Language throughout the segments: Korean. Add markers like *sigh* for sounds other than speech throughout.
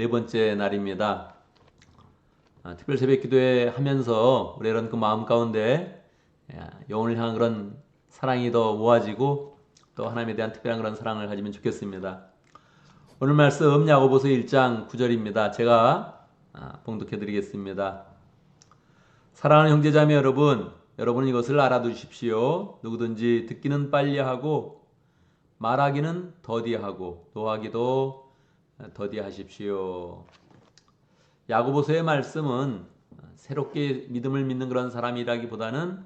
네 번째 날입니다. 아, 특별 새벽 기도회 하면서 우리 이런 그 마음 가운데 야, 영혼을 향한 그런 사랑이 더 모아지고 또 하나님에 대한 특별한 그런 사랑을 가지면 좋겠습니다. 오늘 말씀 야고보서 1장 9절입니다. 제가 아, 봉독해 드리겠습니다. 사랑하는 형제자매 여러분, 여러분은 이것을 알아두십시오. 누구든지 듣기는 빨리 하고 말하기는 더디하고 노하기도 더디하십시오. 야고보서의 말씀은 새롭게 믿음을 믿는 그런 사람이라기보다는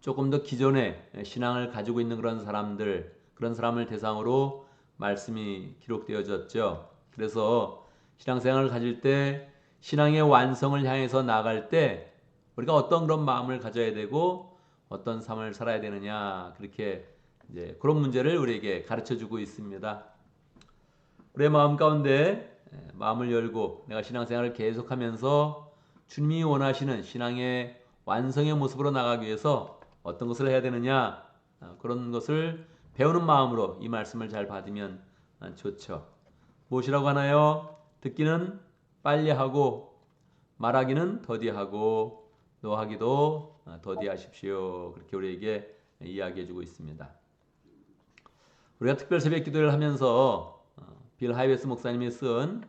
조금 더 기존의 신앙을 가지고 있는 그런 사람들, 그런 사람을 대상으로 말씀이 기록되어졌죠. 그래서 신앙생활을 가질 때 신앙의 완성을 향해서 나갈 때 우리가 어떤 그런 마음을 가져야 되고 어떤 삶을 살아야 되느냐 그렇게 이제 그런 문제를 우리에게 가르쳐 주고 있습니다. 우리의 마음 가운데 마음을 열고 내가 신앙생활을 계속하면서 주님이 원하시는 신앙의 완성의 모습으로 나가기 위해서 어떤 것을 해야 되느냐 그런 것을 배우는 마음으로 이 말씀을 잘 받으면 좋죠. 무엇이라고 하나요? 듣기는 빨리 하고 말하기는 더디하고 노하기도 더디하십시오. 그렇게 우리에게 이야기해 주고 있습니다. 우리가 특별 새벽 기도를 하면서 빌 하이웨스 목사님이 쓴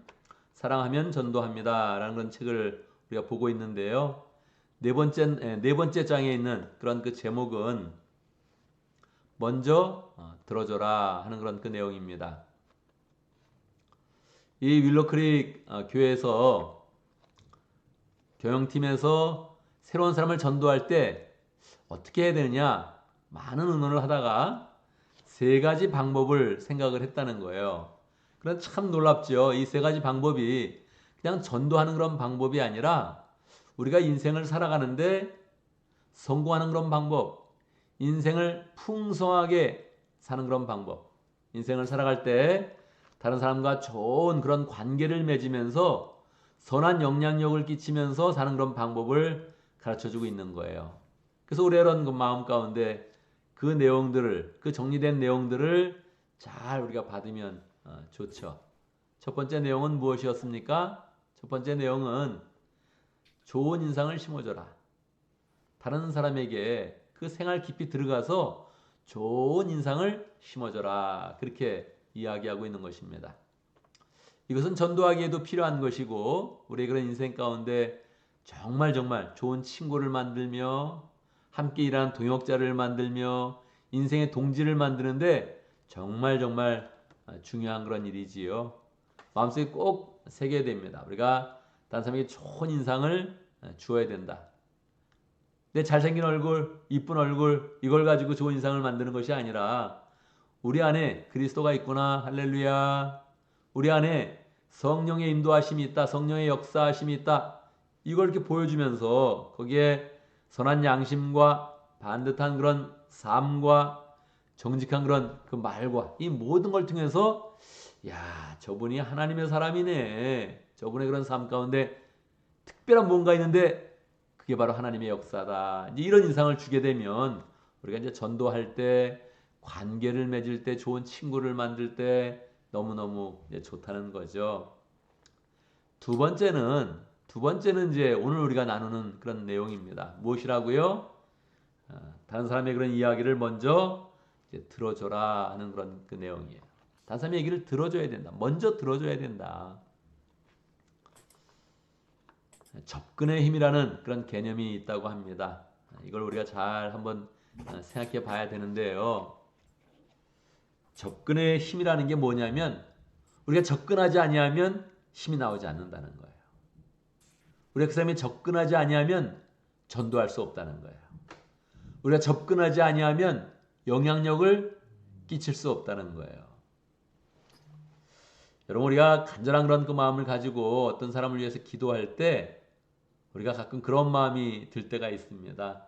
사랑하면 전도합니다 라는 그런 책을 우리가 보고 있는데요. 네 번째 네 번째 장에 있는 그런 그 제목은 먼저 들어줘라 하는 그런 그 내용입니다. 이 윌로크릭 교회에서 경영팀에서 새로운 사람을 전도할 때 어떻게 해야 되느냐 많은 의논을 하다가 세 가지 방법을 생각을 했다는 거예요. 그런 참 놀랍죠. 이세 가지 방법이 그냥 전도하는 그런 방법이 아니라 우리가 인생을 살아가는데 성공하는 그런 방법, 인생을 풍성하게 사는 그런 방법, 인생을 살아갈 때 다른 사람과 좋은 그런 관계를 맺으면서 선한 영향력을 끼치면서 사는 그런 방법을 가르쳐 주고 있는 거예요. 그래서 우리 이런 그 마음 가운데 그 내용들을, 그 정리된 내용들을 잘 우리가 받으면 어, 좋죠. 첫 번째 내용은 무엇이었습니까? 첫 번째 내용은 좋은 인상을 심어줘라. 다른 사람에게 그 생활 깊이 들어가서 좋은 인상을 심어줘라. 그렇게 이야기하고 있는 것입니다. 이것은 전도하기에도 필요한 것이고 우리의 그런 인생 가운데 정말 정말 좋은 친구를 만들며 함께 일하는 동역자를 만들며 인생의 동지를 만드는데 정말 정말 중요한 그런 일이지요. 마음속에 꼭 새겨야 됩니다. 우리가 다른 사람에게 좋은 인상을 주어야 된다. 내 잘생긴 얼굴, 이쁜 얼굴 이걸 가지고 좋은 인상을 만드는 것이 아니라 우리 안에 그리스도가 있구나. 할렐루야. 우리 안에 성령의 인도하심이 있다. 성령의 역사하심이 있다. 이걸 이렇게 보여주면서 거기에 선한 양심과 반듯한 그런 삶과 정직한 그런 그 말과 이 모든 걸 통해서 야 저분이 하나님의 사람이네. 저분의 그런 삶 가운데 특별한 뭔가 있는데 그게 바로 하나님의 역사다. 이런 인상을 주게 되면 우리가 이제 전도할 때 관계를 맺을 때 좋은 친구를 만들 때 너무너무 좋다는 거죠. 두 번째는 두 번째는 이제 오늘 우리가 나누는 그런 내용입니다. 무엇이라고요? 다른 사람의 그런 이야기를 먼저 들어줘라 하는 그런 그 내용이에요. 사람의 얘기를 들어줘야 된다. 먼저 들어줘야 된다. 접근의 힘이라는 그런 개념이 있다고 합니다. 이걸 우리가 잘 한번 생각해 봐야 되는데요. 접근의 힘이라는 게 뭐냐면 우리가 접근하지 아니하면 힘이 나오지 않는다는 거예요. 우리가 그 사람이 접근하지 아니하면 전도할 수 없다는 거예요. 우리가 접근하지 아니하면 영향력을 끼칠 수 없다는 거예요. 여러분 우리가 간절한 그런 그 마음을 가지고 어떤 사람을 위해서 기도할 때 우리가 가끔 그런 마음이 들 때가 있습니다.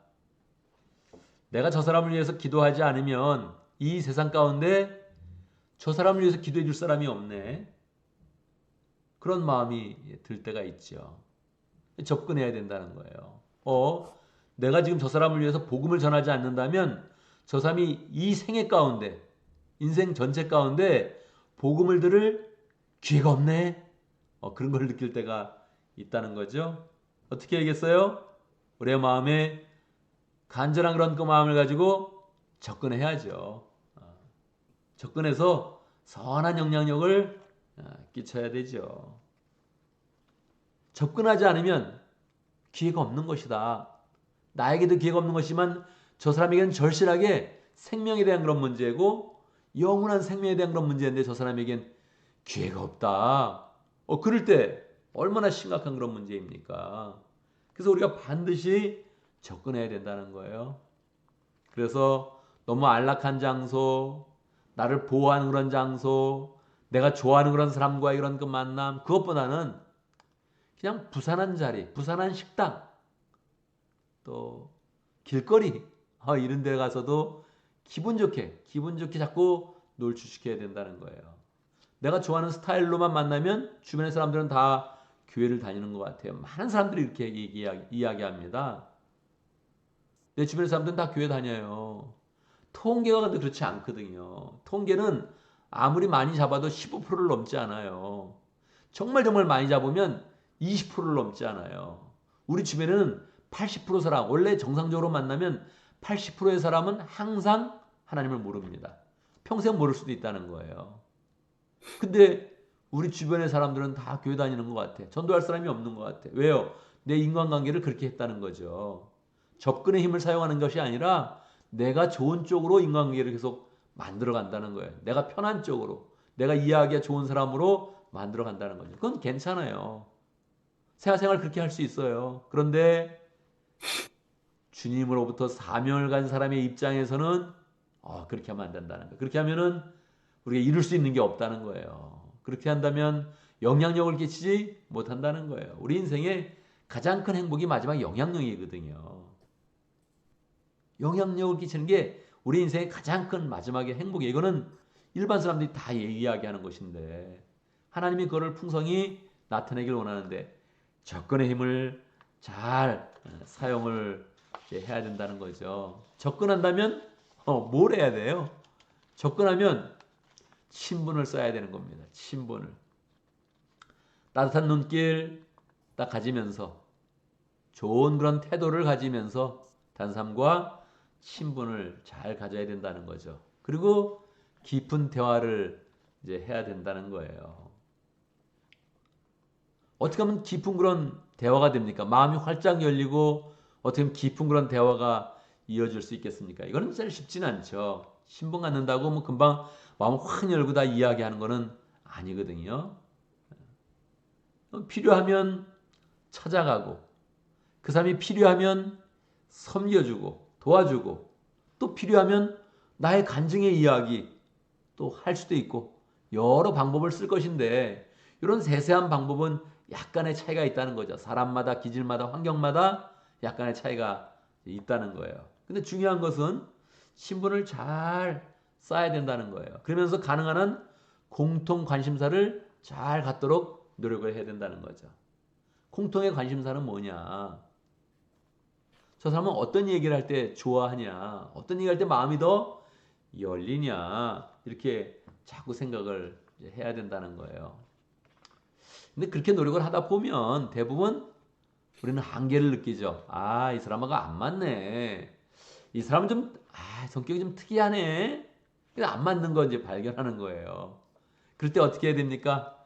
내가 저 사람을 위해서 기도하지 않으면 이 세상 가운데 저 사람을 위해서 기도해 줄 사람이 없네. 그런 마음이 들 때가 있죠. 접근해야 된다는 거예요. 어, 내가 지금 저 사람을 위해서 복음을 전하지 않는다면 저 사람이 이 생애 가운데, 인생 전체 가운데 복음을 들을 기회가 없네. 어, 그런 걸 느낄 때가 있다는 거죠. 어떻게 알겠어요? 우리의 마음에 간절한 그런 그 마음을 가지고 접근해야죠. 어, 접근해서 선한 영향력을 어, 끼쳐야 되죠. 접근하지 않으면 기회가 없는 것이다. 나에게도 기회가 없는 것이지만 저 사람에게는 절실하게 생명에 대한 그런 문제고 영원한 생명에 대한 그런 문제인데 저 사람에겐 기회가 없다. 어, 그럴 때 얼마나 심각한 그런 문제입니까? 그래서 우리가 반드시 접근해야 된다는 거예요. 그래서 너무 안락한 장소, 나를 보호하는 그런 장소, 내가 좋아하는 그런 사람과의 그런 그 만남, 그것보다는 그냥 부산한 자리, 부산한 식당, 또 길거리, 어, 이런 데 가서도 기분 좋게, 기분 좋게 자꾸 놀주시켜야 된다는 거예요. 내가 좋아하는 스타일로만 만나면 주변의 사람들은 다 교회를 다니는 것 같아요. 많은 사람들이 이렇게 이야기, 이야기 합니다. 내 주변의 사람들은 다 교회 다녀요. 통계가 근데 그렇지 않거든요. 통계는 아무리 많이 잡아도 15%를 넘지 않아요. 정말 정말 많이 잡으면 20%를 넘지 않아요. 우리 주변에는 80% 사람, 원래 정상적으로 만나면 80%의 사람은 항상 하나님을 모릅니다. 평생 모를 수도 있다는 거예요. 근데 우리 주변의 사람들은 다 교회 다니는 것 같아. 전도할 사람이 없는 것 같아. 왜요? 내 인간관계를 그렇게 했다는 거죠. 접근의 힘을 사용하는 것이 아니라 내가 좋은 쪽으로 인간관계를 계속 만들어 간다는 거예요. 내가 편한 쪽으로, 내가 이해하기가 좋은 사람으로 만들어 간다는 거죠. 그건 괜찮아요. 생활생활 그렇게 할 수 있어요. 그런데 주님으로부터 사명을 가진 사람의 입장에서는 어, 그렇게 하면 안 된다는 거예요. 그렇게 하면은 우리가 이룰 수 있는 게 없다는 거예요. 그렇게 한다면 영향력을 끼치지 못한다는 거예요. 우리 인생의 가장 큰 행복이 마지막 영향력이거든요. 영향력을 끼치는 게 우리 인생의 가장 큰 마지막의 행복이에요. 이거는 일반 사람들이 다 이야기하는 것인데 하나님이 그거를 풍성히 나타내길 원하는데 접근의 힘을 잘 어, 사용을 해야 된다는 거죠. 접근한다면 어, 뭘 해야 돼요? 접근하면 친분을 써야 되는 겁니다. 친분을. 따뜻한 눈길 딱 가지면서 좋은 그런 태도를 가지면서 단삼과 친분을 잘 가져야 된다는 거죠. 그리고 깊은 대화를 이제 해야 된다는 거예요. 어떻게 하면 깊은 그런 대화가 됩니까? 마음이 활짝 열리고 어떻게 하면 깊은 그런 대화가 이어질 수 있겠습니까? 이거는 잘 쉽지는 않죠. 신분 갖는다고 뭐 금방 마음을 확 열고 다 이야기하는 거는 아니거든요. 필요하면 찾아가고 그 사람이 필요하면 섬겨주고 도와주고 또 필요하면 나의 간증의 이야기 또 할 수도 있고 여러 방법을 쓸 것인데 이런 세세한 방법은 약간의 차이가 있다는 거죠. 사람마다 기질마다 환경마다 약간의 차이가 있다는 거예요. 근데 중요한 것은 신분을 잘 쌓아야 된다는 거예요. 그러면서 가능한 한 공통 관심사를 잘 갖도록 노력을 해야 된다는 거죠. 공통의 관심사는 뭐냐? 저 사람은 어떤 얘기를 할 때 좋아하냐? 어떤 얘기를 할때 마음이 더 열리냐? 이렇게 자꾸 생각을 해야 된다는 거예요. 근데 그렇게 노력을 하다 보면 대부분 우리는 한계를 느끼죠. 아, 이 사람하고 안 맞네. 이 사람은 좀, 아, 성격이 좀 특이하네. 안 맞는 거 이제 발견하는 거예요. 그럴 때 어떻게 해야 됩니까?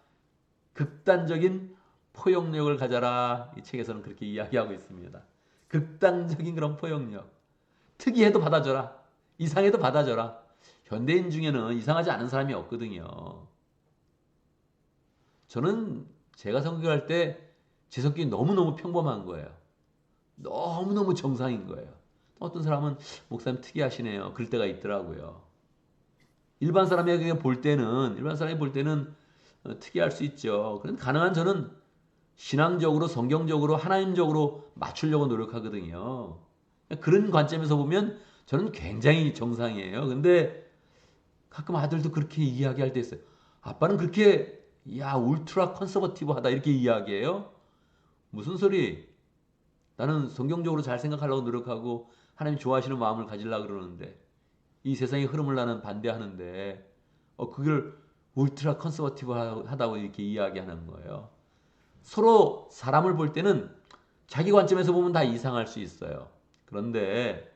극단적인 포용력을 가져라. 이 책에서는 그렇게 이야기하고 있습니다. 극단적인 그런 포용력. 특이해도 받아줘라. 이상해도 받아줘라. 현대인 중에는 이상하지 않은 사람이 없거든요. 저는 제가 성격할 때 제 성격이 너무너무 평범한 거예요. 너무너무 정상인 거예요. 어떤 사람은 목사님 특이하시네요. 그럴 때가 있더라고요. 일반 사람에게 볼 때는 일반 사람이 볼 때는 어, 특이할 수 있죠. 그런 가능한 저는 신앙적으로 성경적으로 하나님적으로 맞추려고 노력하거든요. 그런 관점에서 보면 저는 굉장히 정상이에요. 근데 가끔 아들도 그렇게 이야기할 때 있어요. 아빠는 그렇게 야 울트라 컨서버티브하다 이렇게 이야기해요. 무슨 소리? 나는 성경적으로 잘 생각하려고 노력하고 하나님 좋아하시는 마음을 가지려고 그러는데 이 세상의 흐름을 나는 반대하는데 어 그걸 울트라 컨서버티브 하다고 이렇게 이야기하는 거예요. 서로 사람을 볼 때는 자기 관점에서 보면 다 이상할 수 있어요. 그런데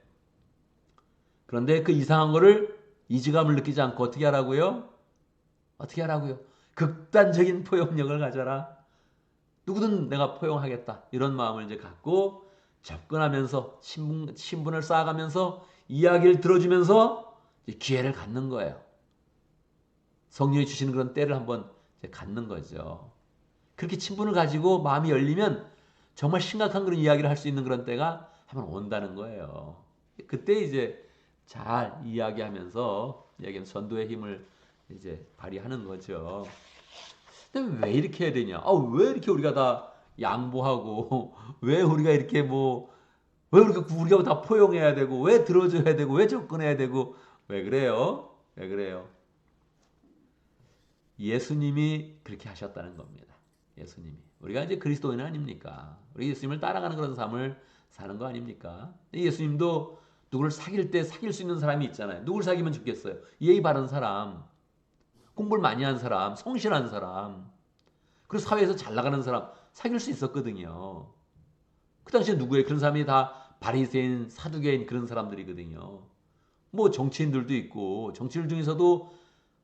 그런데 그 이상한 거를 이지감을 느끼지 않고 어떻게 하라고요? 어떻게 하라고요? 극단적인 *laughs* 포용력을 가져라. 누구든 내가 포용하겠다. 이런 마음을 이제 갖고 접근하면서 신분, 신분을 쌓아가면서 이야기를 들어주면서 기회를 갖는 거예요. 성령이 주시는 그런 때를 한번 갖는 거죠. 그렇게 친분을 가지고 마음이 열리면 정말 심각한 그런 이야기를 할 수 있는 그런 때가 한번 온다는 거예요. 그때 이제 잘 이야기하면서 이야기하면 전도의 힘을 이제 발휘하는 거죠. 근데 왜 이렇게 해야 되냐? 아, 왜 이렇게 우리가 다 양보하고 *laughs* 왜 우리가 이렇게 뭐왜 우리가 우리가 다 포용해야 되고 왜 들어줘야 되고 왜 접근해야 되고 왜 그래요? 왜 그래요? 예수님이 그렇게 하셨다는 겁니다. 예수님이 우리가 이제 그리스도인 아닙니까? 우리 예수님을 따라가는 그런 삶을 사는 거 아닙니까? 예수님도 누구를 사귈 때 사귈 수 있는 사람이 있잖아요. 누굴 사귀면 좋겠어요? 예의 바른 사람, 공부를 많이 한 사람, 성실한 사람, 그리고 사회에서 잘 나가는 사람 사귈 수 있었거든요. 그 당시에 누구예요? 그런 사람이 다 바리새인, 사두개인 그런 사람들이거든요. 뭐 정치인들도 있고 정치인 중에서도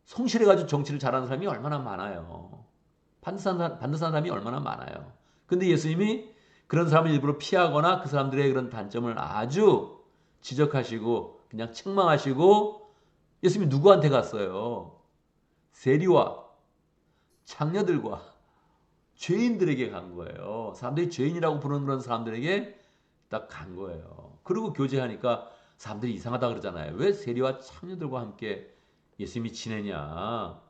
성실해가지고 정치를 잘하는 사람이 얼마나 많아요. 반듯한, 반듯한 사람이 얼마나 많아요. 근데 예수님이 그런 사람을 일부러 피하거나 그 사람들의 그런 단점을 아주 지적하시고 그냥 책망하시고 예수님이 누구한테 갔어요? 세리와 창녀들과 죄인들에게 간 거예요. 사람들이 죄인이라고 부르는 그런 사람들에게 딱 간 거예요. 그리고 교제하니까 사람들이 이상하다 그러잖아요. 왜 세리와 창녀들과 함께 예수님이 지내냐?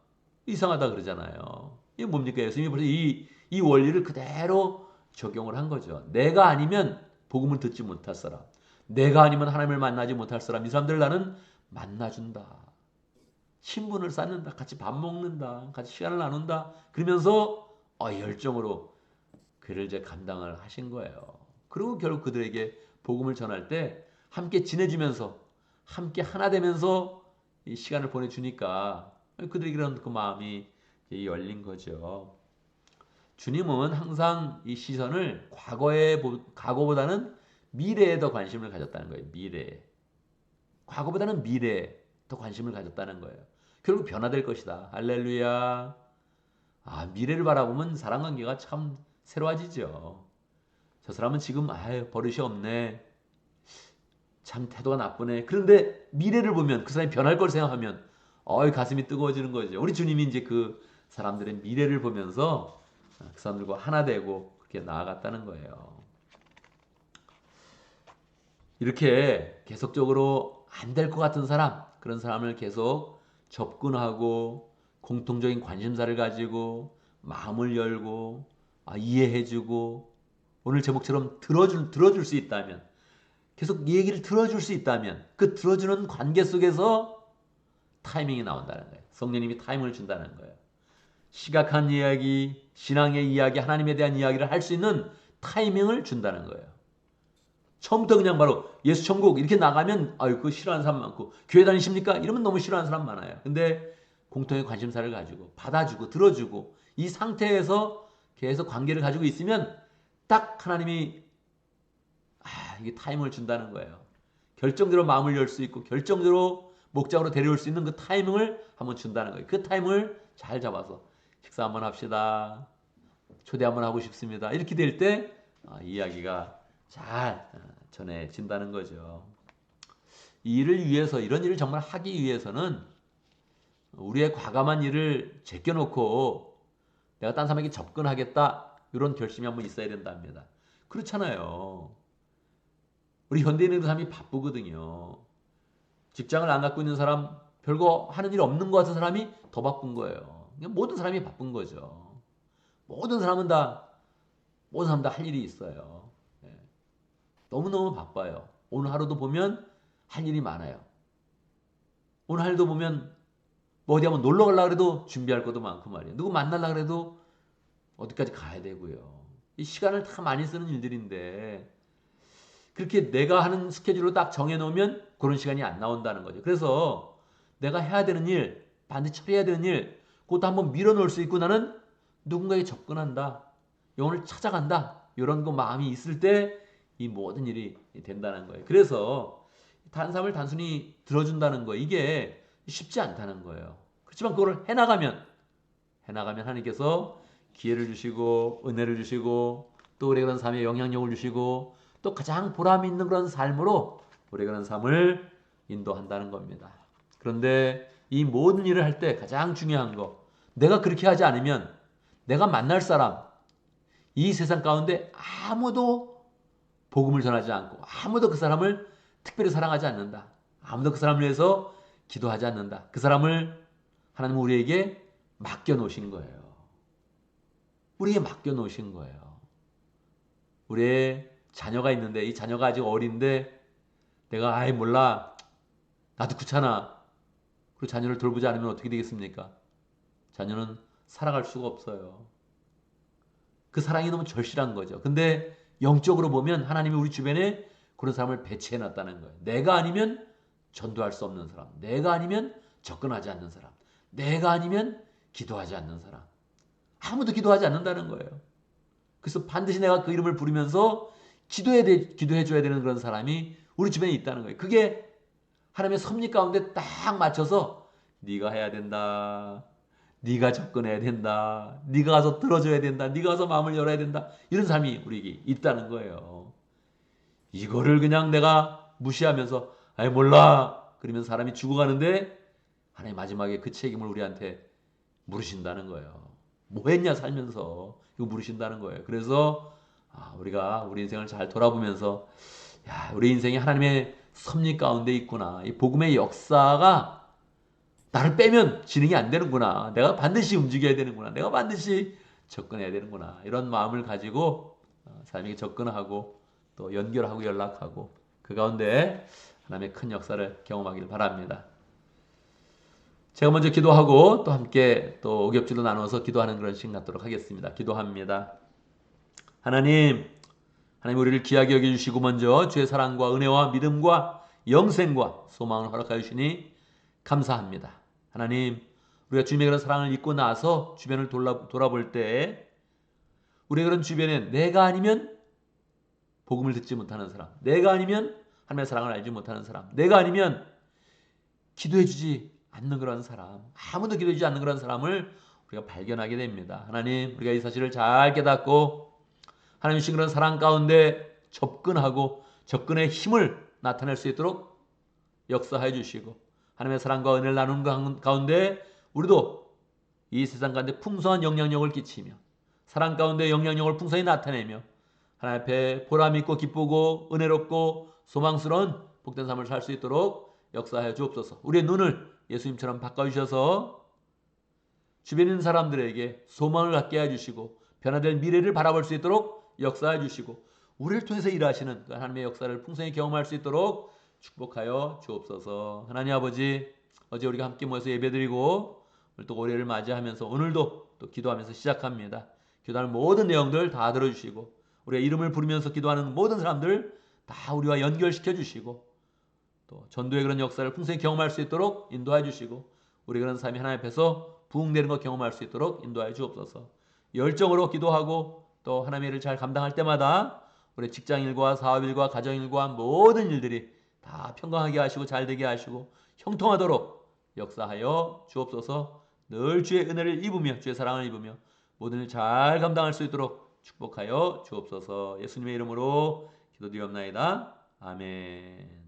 이상하다 그러잖아요. 이게 뭡니까? 예수님이 벌써 이, 이 원리를 그대로 적용을 한 거죠. 내가 아니면 복음을 듣지 못할 사람, 내가 아니면 하나님을 만나지 못할 사람, 이 사람들 나는 만나준다. 신분을 쌓는다. 같이 밥 먹는다. 같이 시간을 나눈다. 그러면서 어, 열정으로 그를 이제 감당을 하신 거예요. 그리고 결국 그들에게 복음을 전할 때 함께 지내지면서 함께 하나 되면서 이 시간을 보내주니까 그들에게 그런 그 마음이 열린 거죠. 주님은 항상 이 시선을 과거에 과거보다는 미래에 더 관심을 가졌다는 거예요. 미래. 과거보다는 미래에 더 관심을 가졌다는 거예요. 결국 변화될 것이다. 할렐루야. 아, 미래를 바라보면 사람 관계가 참 새로워지죠. 저 사람은 지금 아유, 버릇이 없네. 참 태도가 나쁘네. 그런데 미래를 보면 그 사람이 변할 걸 생각하면 어이 가슴이 뜨거워지는 거죠. 우리 주님이 이제 그 사람들의 미래를 보면서 그 사람들과 하나 되고 그렇게 나아갔다는 거예요. 이렇게 계속적으로 안 될 것 같은 사람, 그런 사람을 계속 접근하고 공통적인 관심사를 가지고 마음을 열고 아, 이해해주고 오늘 제목처럼 들어줄 들어줄 수 있다면 계속 얘기를 들어줄 수 있다면 그 들어주는 관계 속에서 타이밍이 나온다는 거예요. 성령님이 타이밍을 준다는 거예요. 시각한 이야기, 신앙의 이야기, 하나님에 대한 이야기를 할 수 있는 타이밍을 준다는 거예요. 처음부터 그냥 바로 예수 천국 이렇게 나가면 아유 그 싫어하는 사람 많고 교회 다니십니까? 이러면 너무 싫어하는 사람 많아요. 근데 공통의 관심사를 가지고 받아주고 들어주고 이 상태에서 계속 관계를 가지고 있으면 딱 하나님이 아 이게 타이밍을 준다는 거예요. 결정대로 마음을 열 수 있고 결정대로 목적으로 데려올 수 있는 그 타이밍을 한번 준다는 거예요. 그 타이밍을 잘 잡아서 식사 한번 합시다. 초대 한번 하고 싶습니다. 이렇게 될때 아, 이야기가 잘 어, 전해진다는 거죠. 이 일을 위해서 이런 일을 정말 하기 위해서는 우리의 과감한 일을 제껴놓고 내가 딴 사람에게 접근하겠다 이런 결심이 한번 있어야 된답니다. 그렇잖아요. 우리 현대인의 사람이 바쁘거든요. 직장을 안 갖고 있는 사람, 별거 하는 일 없는 것 같은 사람이 더 바쁜 거예요. 모든 사람이 바쁜 거죠. 모든 사람은 다, 모든 사람 다 할 일이 있어요. 예. 너무너무 바빠요. 오늘 하루도 보면 할 일이 많아요. 오늘 하루도 보면 뭐 어디 한번 놀러 가려고 해도 준비할 것도 많고 말이에요. 누구 만나려고 해도 어디까지 가야 되고요. 이 시간을 다 많이 쓰는 일들인데 그렇게 내가 하는 스케줄로 딱 정해놓으면 그런 시간이 안 나온다는 거죠. 그래서 내가 해야 되는 일, 반드시 처리해야 되는 일, 그것도 한번 밀어놓을 수 있고 나는 누군가에 접근한다. 영혼을 찾아간다. 이런 그 마음이 있을 때 이 모든 일이 된다는 거예요. 그래서 단삼을 단순히 들어준다는 거 이게 쉽지 않다는 거예요. 그렇지만 그걸 해나가면 해나가면 하나님께서 기회를 주시고 은혜를 주시고 또 우리 그런 삶에 영향력을 주시고 또 가장 보람 있는 그런 삶으로 우리 그런 삶을 인도한다는 겁니다. 그런데 이 모든 일을 할 때 가장 중요한 거 내가 그렇게 하지 않으면 내가 만날 사람 이 세상 가운데 아무도 복음을 전하지 않고 아무도 그 사람을 특별히 사랑하지 않는다. 아무도 그 사람을 위해서 기도하지 않는다. 그 사람을 하나님 우리에게 맡겨 놓으신 거예요. 우리에게 맡겨 놓으신 거예요. 우리의 자녀가 있는데 이 자녀가 아직 어린데 내가 아이 몰라 나도 귀찮아 그리고 자녀를 돌보지 않으면 어떻게 되겠습니까? 자녀는 살아갈 수가 없어요. 그 사랑이 너무 절실한 거죠. 근데 영적으로 보면 하나님이 우리 주변에 그런 사람을 배치해 놨다는 거예요. 내가 아니면 전도할 수 없는 사람, 내가 아니면 접근하지 않는 사람, 내가 아니면 기도하지 않는 사람. 아무도 기도하지 않는다는 거예요. 그래서 반드시 내가 그 이름을 부르면서 기도해 기도해 줘야 되는 그런 사람이 우리 주변에 있다는 거예요. 그게 하나님의 섭리 가운데 딱 맞춰서 네가 해야 된다. 네가 접근해야 된다. 네가 가서 들어줘야 된다. 네가 가서 마음을 열어야 된다. 이런 사람이 우리에게 있다는 거예요. 이거를 그냥 내가 무시하면서 아이 몰라 그러면 사람이 죽어가는데 하나님 마지막에 그 책임을 우리한테 물으신다는 거예요. 뭐 했냐 살면서 이거 물으신다는 거예요. 그래서 아, 우리가 우리 인생을 잘 돌아보면서 야, 우리 인생이 하나님의 섭리 가운데 있구나. 이 복음의 역사가 나를 빼면 진행이 안 되는구나. 내가 반드시 움직여야 되는구나. 내가 반드시 접근해야 되는구나. 이런 마음을 가지고 어, 사람에게 접근하고 또 연결하고 연락하고 그 가운데 하나님의 큰 역사를 경험하기를 바랍니다. 제가 먼저 기도하고 또 함께 또 오겹지도 나눠서 기도하는 그런 시간 갖도록 하겠습니다. 기도합니다. 하나님, 하나님 우리를 귀하게 여겨주시고 먼저 주의 사랑과 은혜와 믿음과 영생과 소망을 허락하여 주시니 감사합니다. 하나님, 우리가 주님의 그런 사랑을 잊고 나서 주변을 돌아, 돌아볼 때 우리 그런 주변에 내가 아니면 복음을 듣지 못하는 사람, 내가 아니면 하나님의 사랑을 알지 못하는 사람, 내가 아니면 기도해주지 않는 그런 사람, 아무도 기도해주지 않는 그런 사람을 우리가 발견하게 됩니다. 하나님, 우리가 이 사실을 잘 깨닫고 하나님 신 그런 사랑 가운데 접근하고 접근의 힘을 나타낼 수 있도록 역사해 주시고 하나님의 사랑과 은혜를 나누는 가운데 우리도 이 세상 가운데 풍성한 영향력을 끼치며 사랑 가운데 영향력을 풍성히 나타내며 하나님 앞에 보람 있고 기쁘고 은혜롭고 소망스러운 복된 삶을 살 수 있도록 역사하여 주옵소서. 우리의 눈을 예수님처럼 바꿔주셔서 주변 있는 사람들에게 소망을 갖게 해주시고 변화될 미래를 바라볼 수 있도록 역사해 주시고 우리를 통해서 일하시는 그 하나님의 역사를 풍성히 경험할 수 있도록 축복하여 주옵소서. 하나님 아버지 어제 우리가 함께 모여서 예배드리고 오늘 또 올해를 맞이하면서 오늘도 또 기도하면서 시작합니다. 기도하는 모든 내용들 다 들어주시고 우리가 이름을 부르면서 기도하는 모든 사람들 다 우리와 연결시켜 주시고 또 전도의 그런 역사를 풍성히 경험할 수 있도록 인도해 주시고 우리 그런 삶이 하나님 앞에서 부흥되는 것 경험할 수 있도록 인도해 주옵소서. 열정으로 기도하고 또 하나님의 일을 잘 감당할 때마다 우리 직장 일과 사업 일과 가정 일과 모든 일들이 다 평강하게 하시고 잘 되게 하시고 형통하도록 역사하여 주옵소서. 늘 주의 은혜를 입으며 주의 사랑을 입으며 모든 일 잘 감당할 수 있도록 축복하여 주옵소서. 예수님의 이름으로 기도드리옵나이다. 아멘.